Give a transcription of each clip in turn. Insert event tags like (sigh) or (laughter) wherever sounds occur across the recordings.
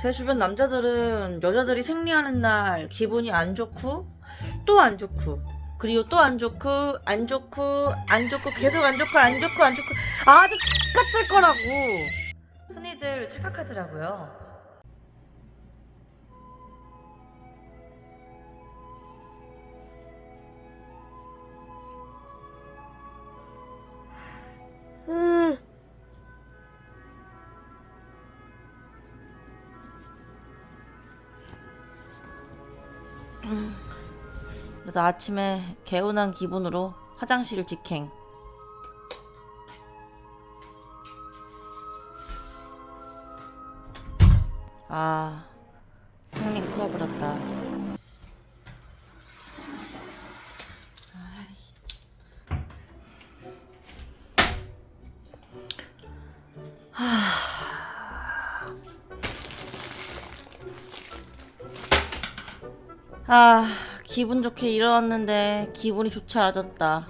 제 주변 남자들은 여자들이 생리하는 날 기분이 안 좋고 또 안 좋고 그리고 또 안 좋고 안 좋고 안 좋고 계속 안 좋고 안 좋고 안 좋고 아주 똑같을 거라고 흔히들 착각하더라고요. 그래서 아침에 개운한 기분으로 화장실 직행. 아, 생리가 쏘아버렸다. 아, 기분 좋게 일어났는데 기분이 좋지 않아졌다.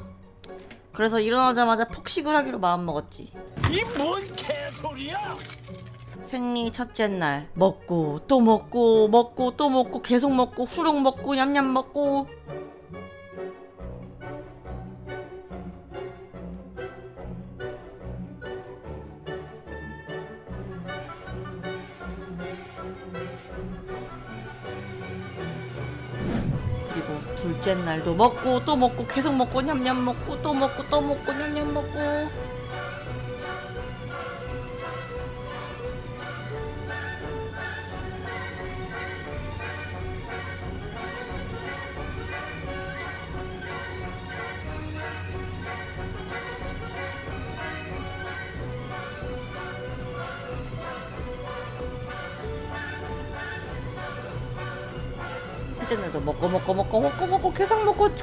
그래서 일어나자마자 폭식을 하기로 마음먹었지. 이 뭔 개소리야? 생리 첫째 날 먹고 또 먹고 먹고 또 먹고 계속 먹고 후룩 먹고 냠냠 먹고 둘째 날도 먹고 또 먹고 계속 먹고 냠냠 먹고 또 먹고 또 먹고 냠냠 먹고 날도 먹고 먹고 먹고 먹고 먹고 계속 먹고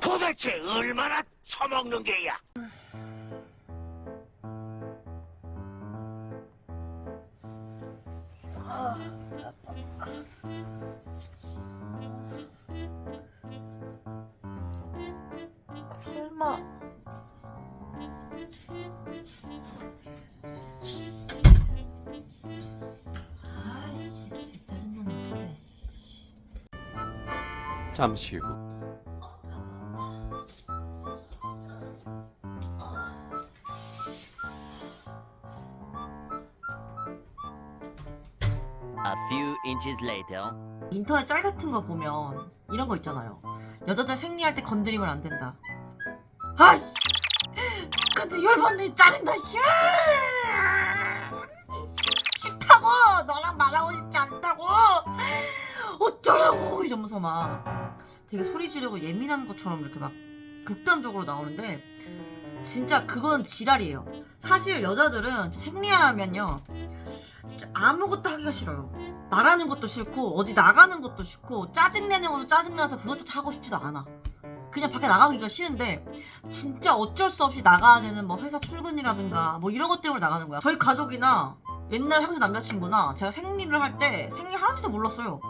도대체 얼마나 처먹는 게야? 설마. 아이씨 짜증나는 소리 잠시 후 A few inches later. 인터넷 짤 같은 거 보면 이런 거 있잖아요. 여자들 생리할 때 건드리면 안 된다 아씨. 근데 열받네 짜증나 씨. 싫다고. 너랑 말하고 싶지 않다고. 어쩌라고 이러면서 막. 되게 소리 지르고 예민한 것처럼 이렇게 막 극단적으로 나오는데 진짜 그건 지랄이에요. 사실 여자들은 생리하면요. 아무것도 하기가 싫어요. 말하는 것도 싫고 어디 나가는 것도 싫고 짜증내는 것도 짜증나서 그것도 하고 싶지도 않아 그냥 밖에 나가기가 싫은데 진짜 어쩔 수 없이 나가야 되는 뭐 회사 출근이라든가 뭐 이런 것 때문에 나가는 거야 저희 가족이나 옛날 형제 남자친구나 제가 생리를 할 때 생리 하는지도 몰랐어요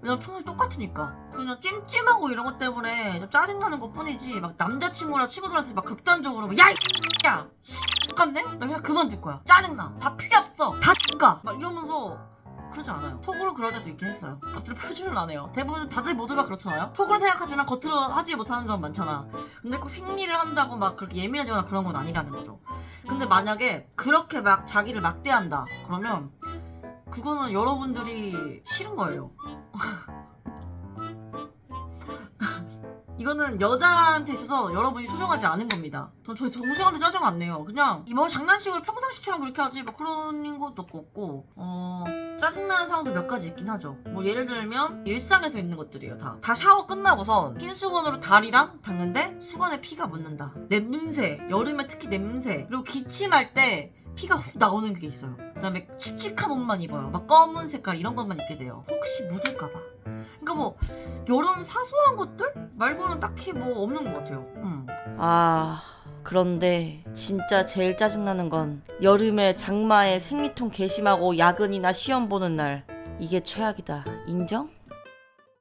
왜냐면 평소에 똑같으니까 그냥 찜찜하고 이런 것 때문에 좀 짜증나는 것 뿐이지 막 남자친구랑 친구들한테 막 극단적으로 막, 야! 이 야! 똑같네? 나 그냥 그만둘 거야 짜증나 다 필요 없어 다 X가 막 이러면서 그러지 않아요. 속으로 그럴 때도 있긴 했어요. 겉으로 표출을 안 해요. 대부분 다들 모두가 그렇잖아요. 속으로 생각하지만 겉으로 하지 못하는 점 많잖아. 근데 꼭 생리를 한다고 막 그렇게 예민해지거나 그런 건 아니라는 거죠. 근데 만약에 그렇게 막 자기를 막대한다. 그러면 그거는 여러분들이 싫은 거예요. (laughs) 이거는 여자한테 있어서 여러분이 소중하지 않은 겁니다. 전 저희 동생한테 짜증 안 내요. 그냥 뭐 장난식으로 평상시처럼 그렇게 하지 뭐 그런 것도 없고 어 짜증나는 상황도 몇 가지 있긴 하죠. 뭐 예를 들면 일상에서 있는 것들이에요. 다. 다 샤워 끝나고선 흰 수건으로 다리랑 닦는데 수건에 피가 묻는다. 냄새, 여름에 특히 냄새. 그리고 기침할 때 피가 훅 나오는 게 있어요. 그다음에 칙칙한 옷만 입어요. 막 검은 색깔 이런 것만 입게 돼요. 혹시 묻을까봐. 그러니까 뭐 이런 사소한 것들 말고는 딱히 뭐 없는 것 같아요. 음. 아 그런데 진짜 제일 짜증나는 건 여름에 장마에 생리통 개심하고 야근이나 시험 보는 날 이게 최악이다. 인정?